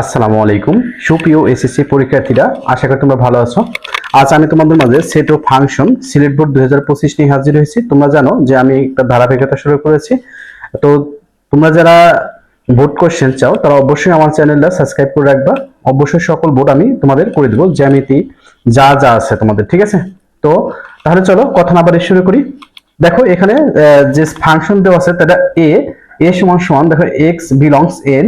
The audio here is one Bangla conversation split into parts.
আসসালামু আলাইকুম। সুপ্রিয় এসএসসি পরীক্ষার্থীরা, আশা করি তোমরা ভালো আছো। আজ আমি তোমাদের মাঝে সেট ও ফাংশন সিলেট বোর্ড দুই হাজার পঁচিশ নিয়ে হাজির হয়েছি। তোমরা জানো যে আমি একটা ধারাবাহিকতা শুরু করেছি। তো তোমরা যারা বোর্ড কোশ্চেন চাও, তারা অবশ্যই আমার চ্যানেলটা সাবস্ক্রাইব করে রাখবা। অবশ্যই সকল বোর্ড আমি তোমাদের করে দেবো। জ্যামিতি যা যা আছে তোমাদের, ঠিক আছে? তো তাহলে চলো কথা না বাড়ি শুরু করি। দেখো এখানে যে ফাংশন দেওয়া আছে তাটা এ এ সমান সমান, দেখো এক্স বিলংস এন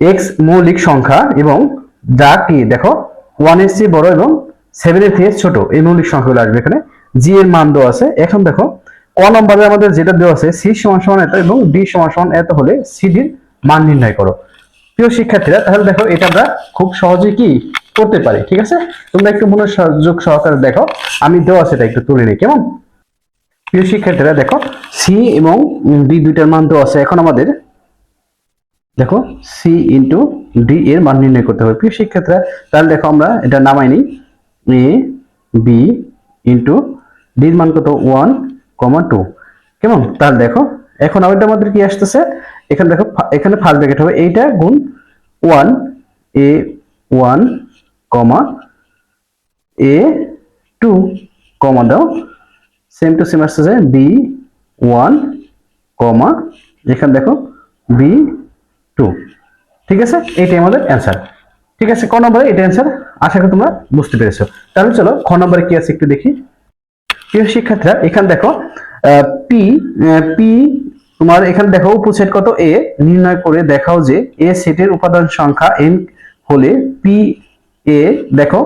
এক্স মৌলিক সংখ্যা এবং যা কি দেখো ওয়ানের চেয়ে বড় এবং সেভেন এর থেকে ছোট, এই মৌলিক সংখ্যাগুলো আসবে এখানে। জি এর মান দেওয়া আছে। এখন দেখো, ক নম্বরে আমাদের যেটা দেওয়া আছে সি সমান সমান এত এবং ডি সমান সমান এত হলে সিডির মান নির্ণয় করো। প্রিয় শিক্ষার্থীরা, তাহলে দেখো, এটা আমরা খুব সহজেই কি করতে পারি, ঠিক আছে? তোমরা একটু মনোযোগ সহকারে দেখো, আমি দেওয়া এটা একটু তুলে নিই, কেমন? প্রিয় শিক্ষার্থীরা, দেখো সি এবং ডি দুইটার মান দেওয়া আছে। এখন আমাদের দেখো সি ইন্টু ডি এর মান নির্ণয় করতে হবে। শিক্ষার্থীরা? তাহলে দেখো আমরা এটা নামাই নিই এ বি ইন্টু ডির মান কত? ওয়ান কমা টু কেমন? তাহলে দেখো, এখন আবার আমাদের কি আসতেছে? এখানে দেখো এখানে ফার্স্ট ব্র্যাকেট হবে। এইটা গুণ one A one comma A two কমা দাও। সেম টু সেম আসতেছে। বি ওয়ান কমা এখানে দেখো বি টু। ঠিক আছে? এটাই আমাদের অ্যান্সার ঠিক আছে, ক নম্বরে এটা অ্যান্সার আশা করি তোমরা বুঝতে পেরেছ। তাহলে চলো, খ নম্বরে কি আছে একটু দেখি। প্রিয় শিক্ষার্থীরা, এখানে দেখো পি পি তোমার এখানে দেখো উপসেট কত? এ নির্ণয় করে দেখাও যে এ সেটের উপাদান সংখ্যা এন হলে পি এ দেখো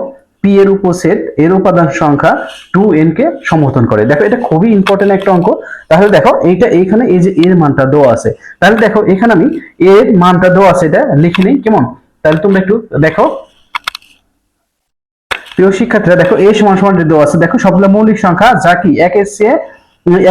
পি এর উপসেট এর উপাদান সংখ্যা টু এন কে সমর্থন করে। দেখো, এটা খুবই ইম্পর্টেন্ট একটা অঙ্ক। তাহলে দেখো, এইটা, এইখানে এই যে এর মানটা দেওয়া আছে, তাহলে দেখো, এখানে আমি এর মানটা দেওয়া আছে, এটা লিখে নিই, কেমন? তাহলে তোমরা একটু দেখো। প্রিয় শিক্ষার্থীরা, দেখো এই সমান সমান দেওয়া আছে। দেখো, সবগুলো মৌলিক সংখ্যা যা কি একের চেয়ে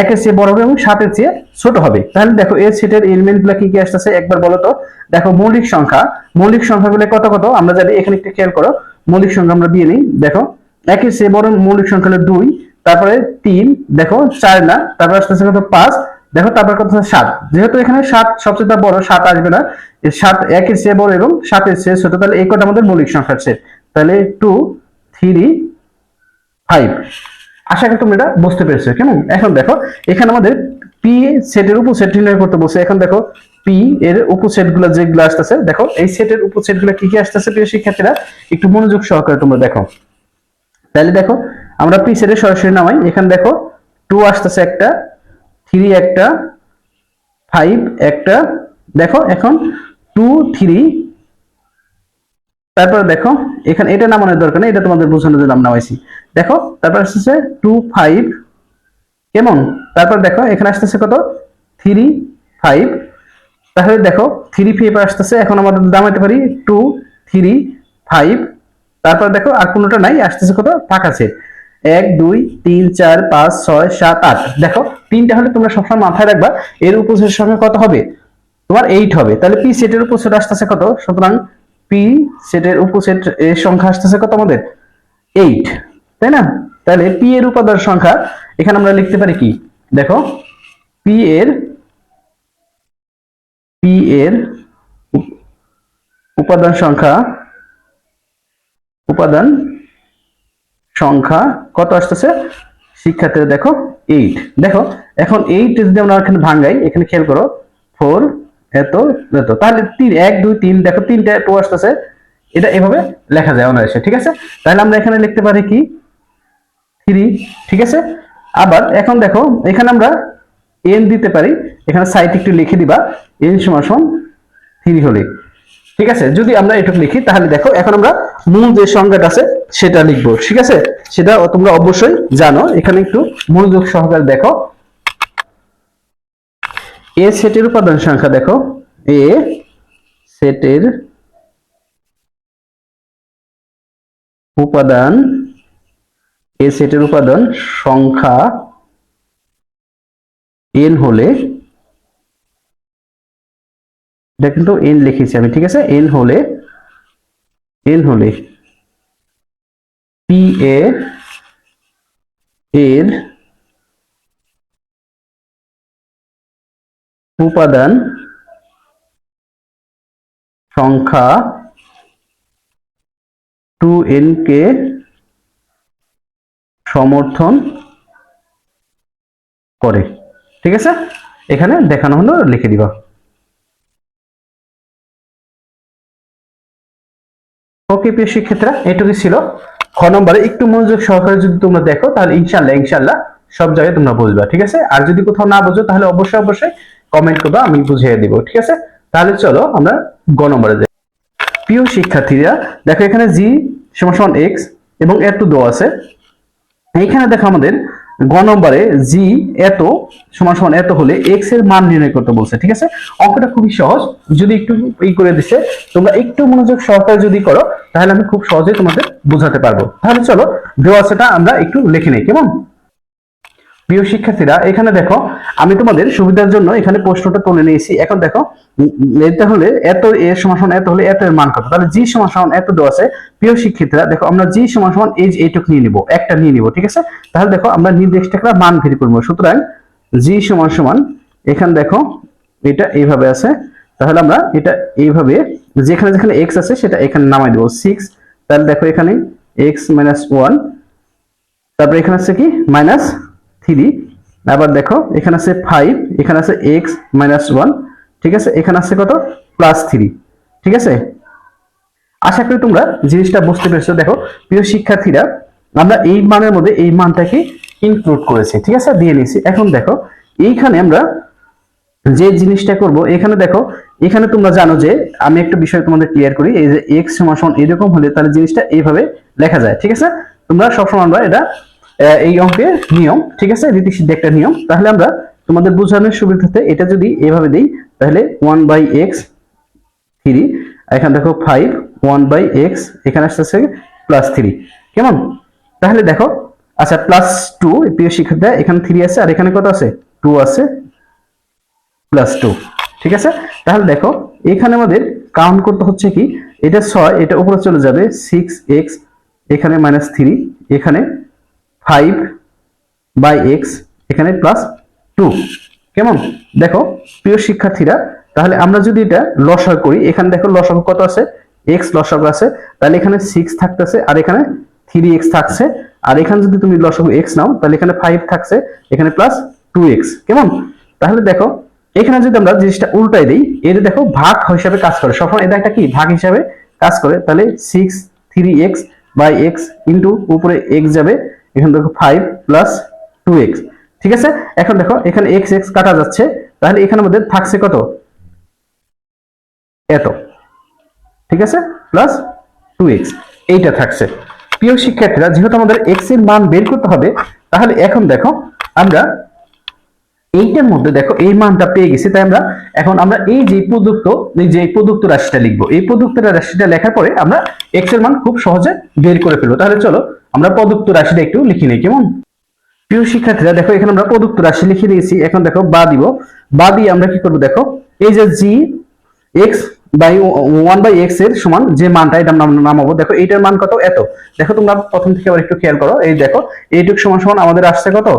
একের চেয়ে বড় হবে এবং সাতের চেয়ে ছোট হবে। তাহলে দেখো, এর সেটের এলিমেন্টগুলা কি কি আসতেছে? একবার বলো তো। দেখো, মৌলিক সংখ্যা, মৌলিক সংখ্যাগুলো কত কত? আমরা জানি, এখানে একটু খেয়াল করো। মৌলিক সংখ্যা আমরা দিয়ে নিই, দেখো একের চেয়ে বড় মৌলিক সংখ্যা হলো দুই, তারপরে তিন, দেখো, চার না, তারপর আসতেছে কত পাঁচ, দেখো, তারপর কত সাত, যেহেতু এখানে সাত সবচেয়ে বড়, সাত আসবে না সাত একের চেয়ে বড় এবং সাতের চেয়ে ছোট, তাহলে এই কটা আমাদের মৌলিক সংখ্যার সেট, তাহলে টু থ্রি ফাইভ আশা করি তুমি এটা বুঝতে পেরেছ, কেমন? এখন দেখো, এখানে আমাদের পি সেটের উপসেট নির্ণয় করতে বসে এখন দেখো পি এর উপসেটগুলো যেগুলো আসতেছে, দেখো, এই সেটের উপসেটগুলো কি কি আসতেছে প্রিয় শিক্ষার্থীরা? একটু মনোযোগ সহকারে তোমরা দেখো। তাহলে দেখো, আমরা পি সেটের সরাসরি নামাই। এখানে দেখো টু আসতেছে একটা থ্রি একটা ফাইভ একটা। দেখো, এখন টু থ্রি তারপর দেখো, এখানে এটা নামানোর দরকার নেই, এটা তোমাদের বোঝানোর জন্য নামাইছি। দেখো, তারপর আসতেছে টু ফাইভ কেমন? তারপর দেখো, এখানে আসতেছে কত? থ্রি ফাইভ তাহলে দেখো থ্রি ফাইভ আসতেছে, এখন আমাদের নামাইতে পারি টু থ্রি ফাইভ তারপর দেখো, আর কোনোটা নাই, আসতেছে কত? ফাঁকা সেট এক, দুই, তিন, চার, পাঁচ, ছয়, সাত, আট। দেখো, তিনটা হলে তোমরা সবসময় মাথায় রাখবা, এর উপসের সঙ্গে কত হবে? তোমার এইট হবে। তাহলে পি সেটের উপসেট আসতেছে কত? সুতরাং পি সেটের উপসেট এর সংখ্যা আসতেছে কত আমাদের? এইট তাই না? তাহলে পি এর উপাদান সংখ্যা, এখানে আমরা লিখতে পারি কি? দেখো পি এর পি এর উপ- উপাদান সংখ্যা উপাদান সংখ্যা কত আসতেছে? শিক্ষার্থীরা দেখো এইট দেখো, এখন এইট যদি আমরা এখানে ভাঙ্গাই, এখানে খেয়াল করো ফোর এত এত। তাহলে তিন, এক, দুই, তিন, দেখো তিনটা টু আসতেছে। এটা এভাবে লেখা যায় অনায়াসে, ঠিক আছে? তাহলে আমরা এখানে লিখতে পারি কি? থ্রি ঠিক আছে? আবার এখন দেখো, এখানে আমরা এন দিতে পারি, এখানে সাইড একটু লিখে দিবা এন সমান সমান থ্রি হলে। ঠিক আছে? যদি আমরা এটুকু লিখি, তাহলে দেখো, এখন আমরা মূল যে সংজ্ঞাটা আছে, সেটা লিখব। ঠিক আছে? সেটা তোমরা অবশ্যই জানো। এখানে একটু মনোযোগ সহকারে দেখো। এ সেটের উপাদান সংখ্যা দেখো। এ সেটের উপাদান, এ সেটের উপাদান সংখ্যা এন হলে, এটা কিন্তু এন লিখেছি আমি, ঠিক আছে? এন হলে এন হলে পি এ এর উপাদান সংখ্যা টু এন কে সমর্থন করে। ঠিক আছে? এখানে দেখানো হলো, লিখে দিবা। ওকে, প্রিয় শিক্ষার্থীরা এটুকু ছিল। খ নম্বরে একটু মনোযোগ সহকারে যদি তোমরা দেখো, তাহলে ইনশাল্লাহ ইনশাল্লাহ সব জায়গায় তোমরা বুঝবা, ঠিক আছে? আর যদি কোথাও না বুঝো, তাহলে অবশ্যই অবশ্যই কমেন্ট করবা, আমি বুঝিয়ে দিব, ঠিক আছে? তাহলে চলো আমরা গ নম্বরে যাই। প্রিয় শিক্ষার্থীরা, দেখো এখানে জি সমান সমান এক্স এবং এত দো আছে। এইখানে দেখো আমাদের গ নম্বরে জি এত সমান সমান এত হলে এক্সের মান নির্ণয় করতে বলছে, ঠিক আছে? অঙ্কটা খুবই সহজ। যদি একটু ই করে দিছে, তোমরা একটু মনোযোগ সহকারে যদি করো, তাহলে আমি খুব সহজেই তোমাদের বোঝাতে পারব। তাহলে চলো দেওয়া সেটা আমরা একটু লিখে নেই, কেমন? প্রিয় শিক্ষার্থীরা, এখানে দেখো, আমি তোমাদের সুবিধার জন্য এখানে প্রশ্নটা তুলে নিয়েছি। এখন দেখো এটা হলে এত এর সমান এত হলে এত এর মান কত? তাহলে জি সমান এত দেওয়া আছে। প্রিয় শিক্ষার্থীরা, দেখো, আমরা জি সমান সমান এই এইটুক নিয়ে নিব, একটা নিয়ে নিব, ঠিক আছে? তাহলে দেখো, আমরা নির্দিষ্ট একটা মান ভেরি করব। সুতরাং জি সমান সমান, এখানে দেখো, এটা এইভাবে আছে। তাহলে আমরা এটা এইভাবে, যেখানে যেখানে এক্স আছে সেটা এখানে নামাই দেবো। সিক্স তাহলে দেখো এখানে এক্স মাইনাস ওয়ান তারপরে এখানে আছে কি? মাইনাস থ্রি আবার দেখো, এখানে আছে ফাইভ এখানে আছে এক্স মাইনাস ওয়ান ঠিক আছে? এখানে আছে কত? প্লাস থ্রি ঠিক আছে? আশা করি তোমরা জিনিসটা বুঝতে পেরেছ। দেখো, প্রিয় শিক্ষার্থীরা, আমরা এই মানের মধ্যে এই মানটাকে ইনক্লুড করেছি, ঠিক আছে? দিয়ে নিয়েছি। এখন দেখো, এইখানে আমরা যে জিনিসটা করব, এখানে দেখো, এখানে তোমরা জানো যে, আমি একটা বিষয় তোমাদের ক্লিয়ার করি, এই যে এক্স সমান এরকম হলে তাহলে জিনিসটা এইভাবে লেখা যায়, ঠিক আছে? তোমরা সবসময় আমরা এটা এই অঙ্কের নিয়ম, ঠিক আছে? রীতি সিদ্ধ একটা নিয়ম। তাহলে আমরা তোমাদের বোঝানোর সুবিধাতে এটা যদি এভাবে দিই, তাহলে ওয়ান বাই এক্স থ্রি এখানে দেখো ফাইভ ওয়ান বাই এক্স এখানে আসতেছে প্লাস থ্রি কেমন? তাহলে দেখো আচ্ছা প্লাস টু প্রিয় শিক্ষার্থীরা, এখানে থ্রি আছে, আর এখানে কত আছে? টু আছে প্লাস টু ঠিক আছে? তাহলে দেখো, এখানে আমাদের কাউন্ট করতে হচ্ছে কি? এটা ছয়, এটা উপরে চলে যাবে সিক্স এক্স এখানে মাইনাস থ্রি এখানে ফাইভ বাই এক্স এখানে প্লাস টু কেমন? দেখো, প্রিয় শিক্ষার্থীরা, তাহলে আমরা যদি এটা লসাগ করি, এখানে দেখো লসাগ কত আছে? এক্স লসাগ আছে। তাহলে এখানে সিক্স থাকতেছে, আর এখানে থ্রি এক্স থাকছে। আর এখানে যদি তুমি লসাগ এক্স নাও, তাহলে এখানে ফাইভ থাকছে, এখানে প্লাস টু এক্স কেমন? তাহলে দেখো, এখানে যদি আমরা জিনিসটা উল্টাই দিই এটা দেখো, ভাগ হিসাবে কাজ করে। সবসময় এটা একটা কি? ভাগ হিসাবে কাজ করে। তাহলে six three x by x into উপরে এক্স যাবে। এখানে দেখো ফাইভ প্লাস টু এক্স ঠিক আছে? এখন দেখো, এখানে এক্স এক্স কাটা যাচ্ছে, তাহলে এখানে আমাদের থাকছে কত? এত, ঠিক আছে? প্লাস টু এক্স এইটা থাকছে। প্রিয় শিক্ষার্থীরা, যেহেতু আমাদের এক্সের মান বের করতে হবে, তাহলে এখন দেখো, আমরা এইটার মধ্যে দেখো, এই মানটা পেয়ে গেছি, তাই আমরা এখন আমরা এই যে প্রদত্ত যে প্রদত্ত রাশিটা লিখব। এই প্রদত্ত রাশিটা লেখার পরে আমরা এক্সের মান খুব সহজে বের করে ফেলব। তাহলে চলো, আমরা প্রদত্ত রাশিটা একটু লিখে নিই, কেমন? প্রিয় শিক্ষার্থীরা, দেখো, এখানে আমরা প্রদত্ত রাশি লিখে দিয়েছি। এখন দেখো, বা দিব। বা দিয়ে আমরা কি করব, দেখো, এই যে g x by one by এক্সের সমান যে মানটা, এটা আমরা নামাবো। দেখো, এইটার মান কত? এত। দেখো, তোমরা প্রথম থেকে আবার একটু খেয়াল করো। এই দেখো, এইটুক সমান সমান আমাদের আসছে কত?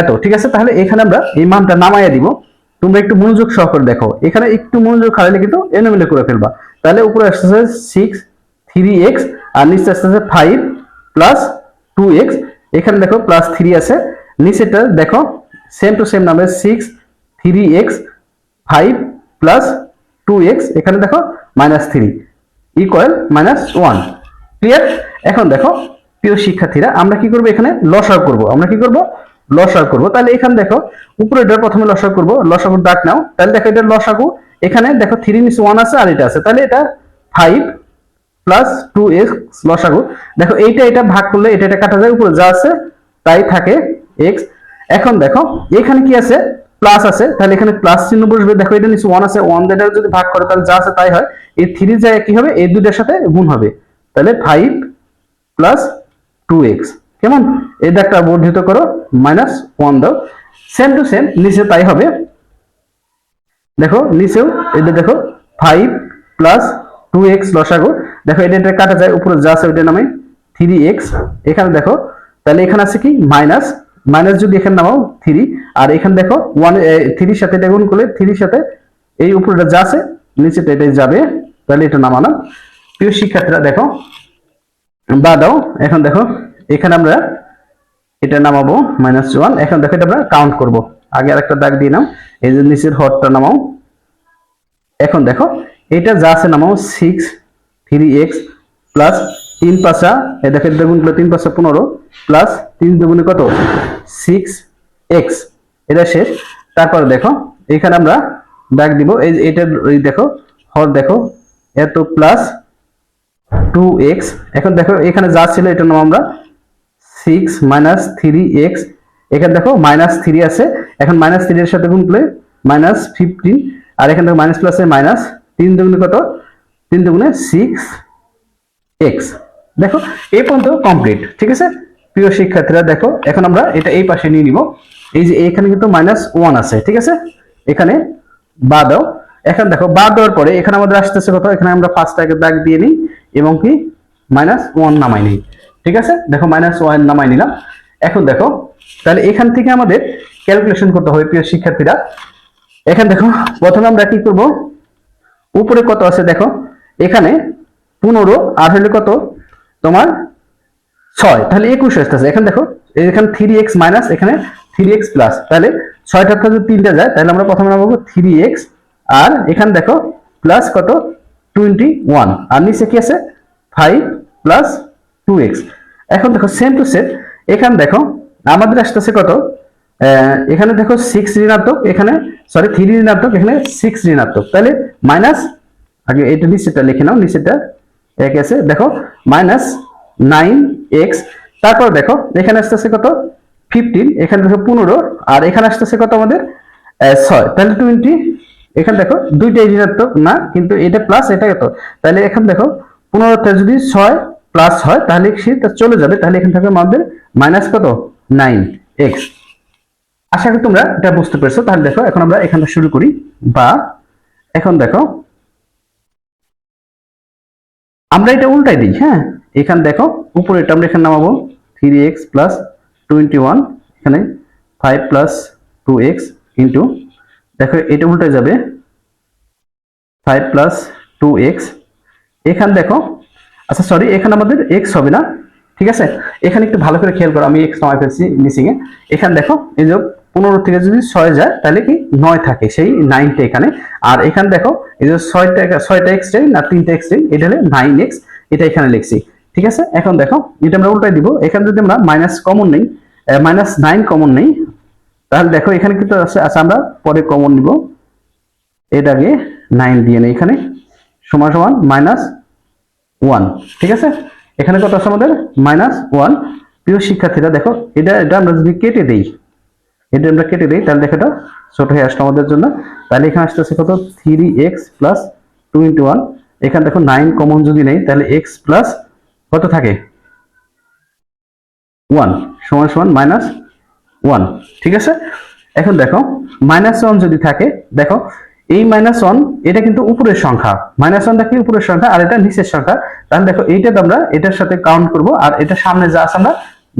এত, ঠিক আছে? তাহলে এখানে আমরা এই মানটা নামাইয়া দিব। তোমরা একটু মনোযোগ সহকারে দেখো। এখানে একটু মনোযোগ হারালে কিন্তু এলোমেলো করে ফেলবা। তাহলে উপরে আসতেছে সিক্স থ্রি এক্স আর নিচে আসতেছে ফাইভ প্লাস টু এক্স এখানে দেখো প্লাস থ্রি আছে। নিচেটা দেখো সেম টু সেম নামে six three x five plus two x এখানে দেখো minus three equal minus one clear এখন দেখো, প্রিয় শিক্ষার্থীরা, আমরা কি করব এখানে? লস লসাগ করব। আমরা কি করব? লসাগ করব। তাহলে এখানে দেখো, উপরে এটা প্রথমে লসাগ করব। লসাগুর ডাক নাও। তাহলে দেখো এটা লসাগু। এখানে দেখো থ্রি নিচে ওয়ান আছে আর এটা আছে। তাহলে এটা ফাইভ প্লাস টু এক্স লসাগু। দেখো এইটা এটা ভাগ করলে এটা এটা কাটা যায়। উপরে যা আছে তাই থাকে এক্স এখন দেখো, এখানে কি আছে? প্লাস আছে। তাহলে এখানে প্লাস চিহ্ন বসবে। দেখো এটা নিচে ওয়ান আছে। ওয়ান দ্বারা যদি ভাগ করে তাহলে যা আছে তাই হয়। এই থ্রি জায়গায় কি হবে? এই দুইটার সাথে গুণ হবে। তাহলে ফাইভ প্লাস টু এক্স কেমন? এই একটা বর্ধিত করো মাইনাস ওয়ান দাও। সেম টু সেম নিচে তাই হবে। দেখো, নিচেও এটা দেখো ফাইভ প্লাস টু এক্স লসাগু। দেখো এটা এটা কাটা যায়, উপরে যা আছে ওইটা নামে থ্রি এক্স এখানে দেখো, তাহলে এখানে আছে কি? মাইনাস মাইনাস যদি এখানে নামাও থ্রি আর এখানে দেখো ওয়ান থ্রির সাথে এটা গুণ করলে থ্রির সাথে এই উপরেটা যা আছে নিচেটা এটাই যাবে। তাহলে এটা নামালাম প্রিয় শিক্ষার্থীরা, দেখো, বা দাও। এখন দেখো এখানে আমরা এটা নামাবো মাইনাস ওয়ান এখন দেখো এটা আমরা কাউন্ট করব। আগে আরেকটা দাগ দিয়ে নাম এই যে নিচের হরটা নামাও। এখন দেখো, এটা যা আছে নামাও সিক্স থ্রি এক্স প্লাস তিন পাঁচা এ দেখো এটা গুণ করলে তিন পাঁচা পনেরো প্লাস তিন দুগুণে কত? সিক্স এক্স এটা শেষ। তারপর দেখো, এখানে আমরা দাগ দিব। এই এটা এই দেখো, হর দেখো, এত প্লাস টু এক্স এখন দেখো, এখানে যা ছিল এটা নাম আমরা। সিক্স মাইনাস থ্রি এক্স এখানে দেখো মাইনাস থ্রি আছে, এখন মাইনাস থ্রি এর সাথে গুণ করলে মাইনাস ফিফটিন আর এখানে দেখো মাইনাস প্লাসে মাইনাস তিন দুগুণে কত? তিন দুগুণে সিক্স এক্স দেখো, এই পর্যন্ত কমপ্লিট ঠিক আছে? প্রিয় শিক্ষার্থীরা, দেখো, এখন আমরা এটা এই পাশে নিয়ে নিব। এই যে এখানে কিন্তু মাইনাস ওয়ান আছে, ঠিক আছে? এখানে বা দাও। এখন দেখো বা দেওয়ার পরে এখানে আমাদের আসতেছে কত? এখানে আমরা পাঁচটাকে দাগ দিয়ে নিই এবং কি? মাইনাস ওয়ান নামাই নিই। ঠিক আছে? দেখো মাইনাস ওয়ান নামাই নিলাম। এখন দেখো, তাহলে এখান থেকে আমাদের ক্যালকুলেশন করতে হবে প্রিয় শিক্ষার্থীরা। এখানে দেখো, প্রথমে আমরা কি করব? উপরে কত আছে দেখো? এখানে পনেরো, আর হলে কত? তোমার ছয়। তাহলে একুশ আসতেছে। এখানে দেখো, এখানে থ্রি এক্স মাইনাস এখানে থ্রি এক্স প্লাস তাহলে ছয়টা থেকে যদি তিনটা যায়, তাহলে আমরা প্রথমে নামাবো থ্রি এক্স আর এখানে দেখো প্লাস কত? টোয়েন্টি ওয়ান আর নিচে কি আছে? ফাইভ প্লাস টু এক্স এখন দেখো সেম টু সেট এখানে দেখো, আমাদের আসতেছে কত? এখানে দেখো সিক্স ঋণাত্মক, এখানে সরি থ্রি ঋণাত্মক, এখানে সিক্স ঋণাত্মক। তাহলে মাইনাস আগে এটা নিচেটা লিখে নাও নিচেটা এক আছে। দেখো মাইনাস নাইন এক্স তারপর দেখো, এখানে আসতেছে কত? ফিফটিন এখানে দেখো পনেরো, আর এখানে আসতেছে কত আমাদের? ছয়। তাহলে টোয়েন্টি এখানে দেখো, দুইটাই ঋণাত্মক না, কিন্তু এটা প্লাস এটা কত? তাহলে এখানে দেখো পনেরোতে যদি ছয় প্লাস হয়, তাহলে সেটা চলে যাবে, তাহলে এখান থেকে আমাদের মাইনাস কত? নাইন এক্স আশা করি তোমরা এটা বুঝতে পেরেছ। তাহলে দেখো, এখন আমরা এখান থেকে শুরু করি, বা এখন দেখো, আমরা এটা উল্টাই দিই হ্যাঁ? এখানে দেখো, উপরে এটা আমরা এখানে নামাবো three x plus twenty one এখানে five plus two x into দেখো, এটা উল্টে যাবে ফাইভ প্লাস টু এক্স এখানে দেখো আচ্ছা সরি এখানে আমাদের এক্স হবে না, ঠিক আছে? এখানে একটু ভালো করে খেয়াল করো, আমি এক্স নামাই ফেলছি মিসিং এ এখানে দেখো, এই যে পনেরো থেকে যদি ছয় যায়, তাহলে কি নয় থাকে, সেই নাইনটা এখানে। আর এখানে দেখো, এই যে ছয়টা ছয়টা এক্স টাই না তিনটা এক্স টাই এটা হলে নাইন এক্স এটা এখানে লিখছি, ঠিক আছে? এখন দেখো, এটা আমরা উল্টাই দিব, এখানে যদি আমরা মাইনাস কমন নেই মাইনাস নাইন কমন নেই, তাহলে দেখো, এখানে কিন্তু আছে আচ্ছা আমরা পরে কমন নিব। এটাকে নাইন দিয়ে নেই এখানে, সমান সমান মাইনাস ওয়ান ঠিক আছে? এখানে কত আছে আমাদের? মাইনাস ওয়ান প্রিয় শিক্ষার্থীরা, দেখো, এটা এটা আমরা যদি কেটে দেই, এটা আমরা কেটে দিই, তাহলে দেখো ছোট হয়ে আসলো আমাদের জন্য। তাহলে এখানে আসতেছে কত? Three x plus two into one এখানে দেখো নাইন কমন যদি নেই, তাহলে এক্স প্লাস কত থাকে? ওয়ান সমান সমান মাইনাস ওয়ান ঠিক আছে? এখন দেখো মাইনাস ওয়ান যদি থাকে, দেখো এই মাইনাস ওয়ান এটা কিন্তু উপরের সংখ্যা। মাইনাস ওয়ানটা কি? উপরের সংখ্যা, আর এটা নিচের সংখ্যা। তাহলে দেখো, এইটা আমরা এটার সাথে কাউন্ট করব, আর এটা সামনে যা আছে আমরা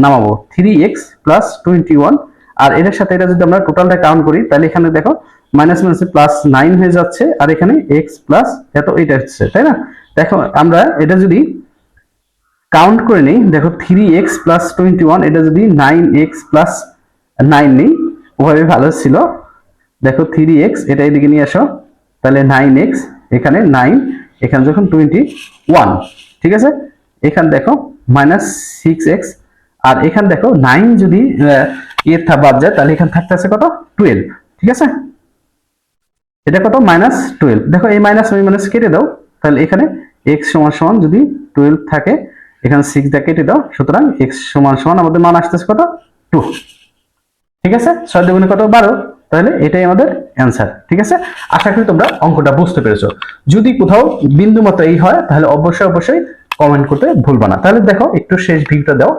নামাবো। Three x plus twenty one আর এটার সাথে এটা যদি আমরা টোটালটা কাউন্ট করি, তাহলে এখানে দেখো মাইনাস মাইনাস প্লাস নাইন হয়ে যাচ্ছে, আর এখানে এক্স প্লাস এত এটা হচ্ছে, তাই না? দেখো, আমরা এটা যদি কাউন্ট করে নিই, দেখো three x plus twenty one এটা যদি নাইন এক্স প্লাস নাইন নেই ওভাবে ভালো ছিল। দেখো থ্রি এক্স এটা এদিকে নিয়ে আসো। তাহলে নাইন এক্স এখানে নাইন এখানে যখন টোয়েন্টি ওয়ান ঠিক আছে? এখানে দেখো মাইনাস সিক্স এক্স আর এখানে দেখো নাইন যদি আহ, ইয়ে থা বাদ যায় তাহলে এখানে থাকতেছে কত? টুয়েলভ ঠিক আছে? এটা কত? মাইনাস টুয়েলভ দেখো এই মাইনাস ওই মাইনাস কেটে দাও তাহলে এখানে এক্স সমান সমান যদি টুয়েলভ থাকে এখানে সিক্স দিয়ে কেটে দাও সুতরাং এক্স সমান সমান আমাদের মান আসতেছে কত? টু ঠিক আছে? ছয় দুগুণে কত? বারো। তাহলে এটাই আমাদের অ্যান্সার ঠিক আছে? আশা করি তোমরা অঙ্কটা বুঝতে পেরেছ। যদি কোথাও বিন্দু মতো এই হয়, তাহলে অবশ্যই অবশ্যই কমেন্ট করতে ভুলবা না। তাহলে দেখো, একটু শেষ ভিডিওটা দাও,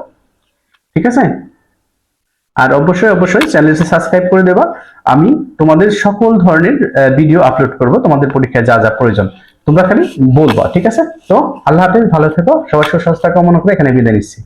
ঠিক আছে? আর অবশ্যই অবশ্যই চ্যানেলটি সাবস্ক্রাইব করে দেবা। আমি তোমাদের সকল ধরনের ভিডিও আপলোড করব, তোমাদের পরীক্ষায় যা যা প্রয়োজন। তোমরা খালি বলবা, ঠিক আছে? তো আল্লাহ হাফেজ, ভালো থেকো, সবার সুস্বাস্থ্য কামনা করে এখানে বিদায় নিচ্ছি।